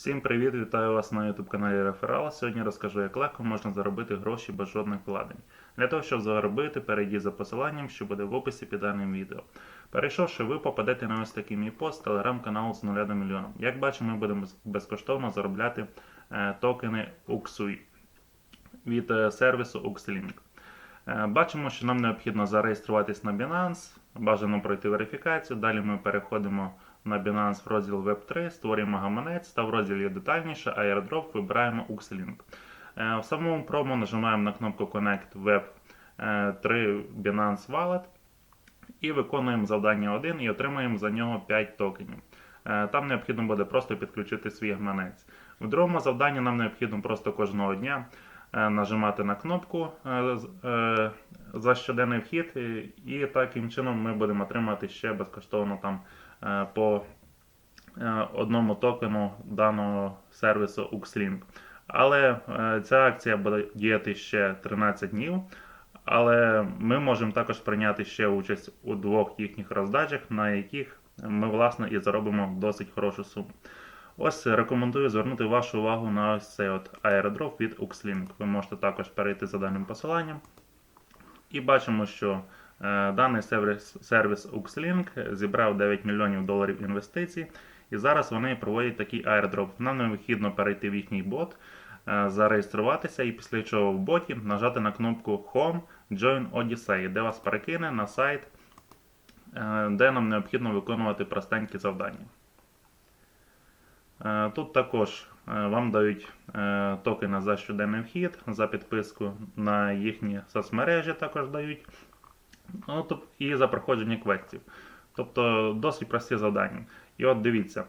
Всім привіт! Вітаю вас на YouTube каналі Реферал. Сьогодні розкажу, як легко можна заробити гроші без жодних вкладень. Для того, щоб заробити, перейдіть за посиланням, що буде в описі під даним відео. Перейшовши, ви попадете на ось такий мій пост телеграм-каналу з 0 до мільйона. Як бачимо, ми будемо безкоштовно заробляти е, токени UXUI від е, сервісу UXLink. Е, Бачимо, що нам необхідно зареєструватись на Binance, бажано пройти верифікацію. Далі ми переходимо на Binance в розділ Web3, створюємо гаманець та в розділі детальніше airdrop вибираємо UXLink. Е, В самому промо нажимаємо на кнопку Connect Web е, 3 Binance Wallet і виконуємо завдання 1 і отримуємо за нього 5 токенів. Е, Там необхідно буде просто підключити свій гаманець. В другому завданні нам необхідно просто кожного дня е, нажимати на кнопку е, е, за щоденний вхід, і, таким чином ми будемо отримати ще безкоштовно там е, по е, одному токену даного сервісу UXLink. Але е, ця акція буде діяти ще 13 днів. Але ми можемо також прийняти ще участь у двох їхніх роздачах, на яких ми власне і заробимо досить хорошу суму. Ось рекомендую звернути вашу увагу на ось цей от airdrop від UXLink. Ви можете також перейти за даним посиланням. І бачимо, що е, даний сервіс, сервіс UXLink зібрав 9 мільйонів доларів інвестицій. І зараз вони проводять такий airdrop. Нам необхідно перейти в їхній бот, е, зареєструватися і після чого в боті нажати на кнопку Home Join Odyssey, де вас перекине на сайт, е, де нам необхідно виконувати простенькі завдання. Е, Тут також е, вам дають е, токени за щоденний вхід, за підписку на їхні соцмережі також дають. Ну, і за проходження квестів. Тобто досить прості завдання. І от дивіться,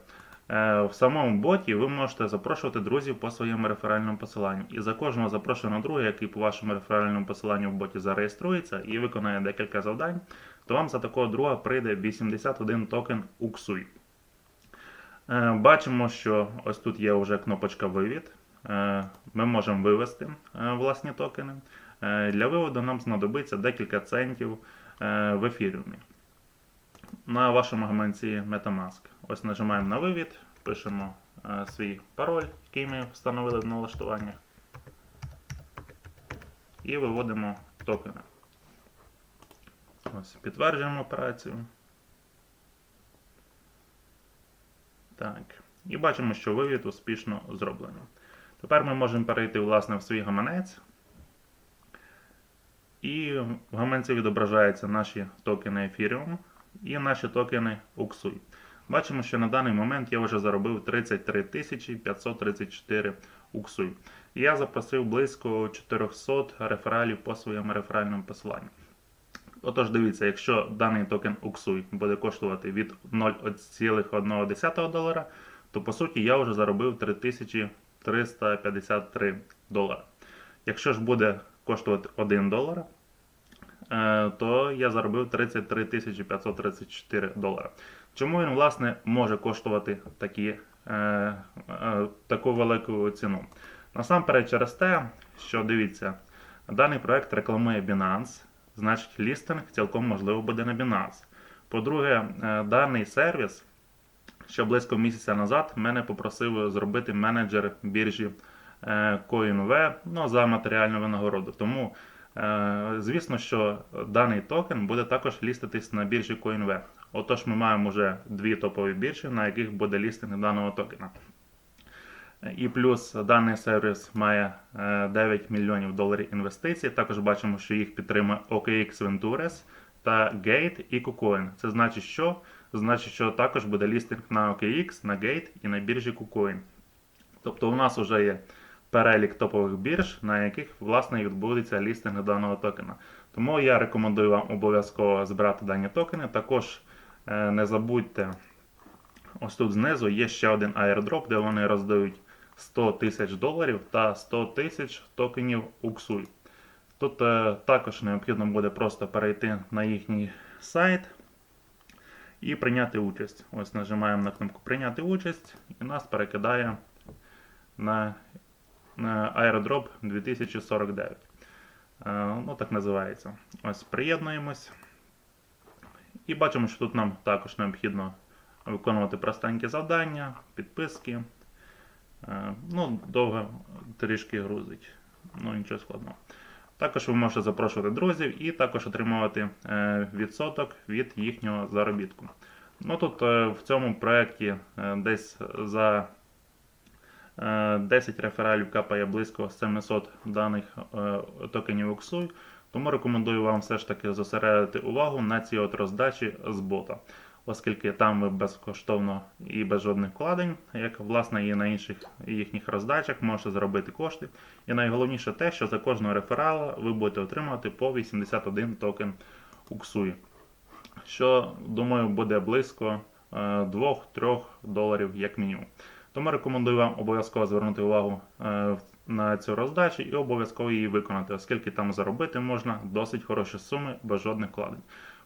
в самому боті ви можете запрошувати друзів по своєму реферальному посиланню. І за кожного запрошеного друга, який по вашому реферальному посиланню в боті зареєструється і виконає декілька завдань, то вам за такого друга прийде 81 токен UXUI. Е, Бачимо, що ось тут є вже кнопочка вивід. Е, Ми можемо вивести е, власні токени. Для виводу нам знадобиться декілька центів в ефіріумі. На вашому гаманці Metamask. Ось нажимаємо на вивід, пишемо свій пароль, який ми встановили в налаштуваннях. І виводимо токени. Ось, підтверджуємо операцію. Так. І бачимо, що вивід успішно зроблено. Тепер ми можемо перейти власне в свій гаманець. І в гаманці відображаються наші токени Ethereum і наші токени UXUI. Бачимо, що на даний момент я вже заробив 33 534 UXUI. Я запросив близько 400 рефералів по своєму реферальному посиланню. Отож, дивіться, якщо даний токен UXUI буде коштувати від 0,1 долара, то по суті я вже заробив 3353 долара. Якщо ж буде коштувати 1 долар, е, то я заробив 33 534 долара. Чому він, власне, може коштувати такі, е, е, таку велику ціну? Насамперед через те, що дивіться, даний проект рекламує Binance, значить лістинг цілком можливо буде на Binance. По-друге, е, даний сервіс ще близько місяця назад мене попросив зробити менеджер біржі е, CoinV ну, за матеріальну винагороду. Тому, е, звісно, що даний токен буде також ліститись на біржі CoinV. Отож, ми маємо вже дві топові біржі, на яких буде лістинг даного токена. І плюс даний сервіс має е, 9 мільйонів доларів інвестицій. Також бачимо, що їх підтримує OKX Ventures та Gate і KuCoin. Це значить, що? Значить, що також буде лістинг на OKX, на Gate і на біржі KuCoin. Тобто у нас вже є перелік топових бірж, на яких власне відбудеться лістинг даного токена. Тому я рекомендую вам обов'язково збирати дані токени. Також е, не забудьте, ось тут знизу є ще один airdrop, де вони роздають 100 тисяч доларів та 100 тисяч токенів UXUI. Тут е, також необхідно буде просто перейти на їхній сайт і прийняти участь. Ось нажимаємо на кнопку Прийняти участь і нас перекидає на, airdrop 2049. Е, ну, так називається. Ось приєднуємось. І бачимо, що тут нам також необхідно виконувати простенькі завдання, підписки. Е, Ну, довго трішки грузить. Ну, нічого складного. Також ви можете запрошувати друзів і також отримувати е, відсоток від їхнього заробітку. Ну тут е, в цьому проєкті десь за е, 10 рефералів капає близько 700 даних токенів UXUI, тому рекомендую вам все ж таки зосередити увагу на цій от роздачі з бота, оскільки там ви безкоштовно і без жодних вкладень, як власне і на інших їхніх роздачах, можете заробити кошти. І найголовніше те, що за кожного реферала ви будете отримувати по 81 токен UXUI що, думаю, буде близько е, 2-3 доларів як мінімум. Тому рекомендую вам обов'язково звернути увагу е, на цю роздачу і обов'язково її виконати, оскільки там заробити можна досить хороші суми без жодних вкладень.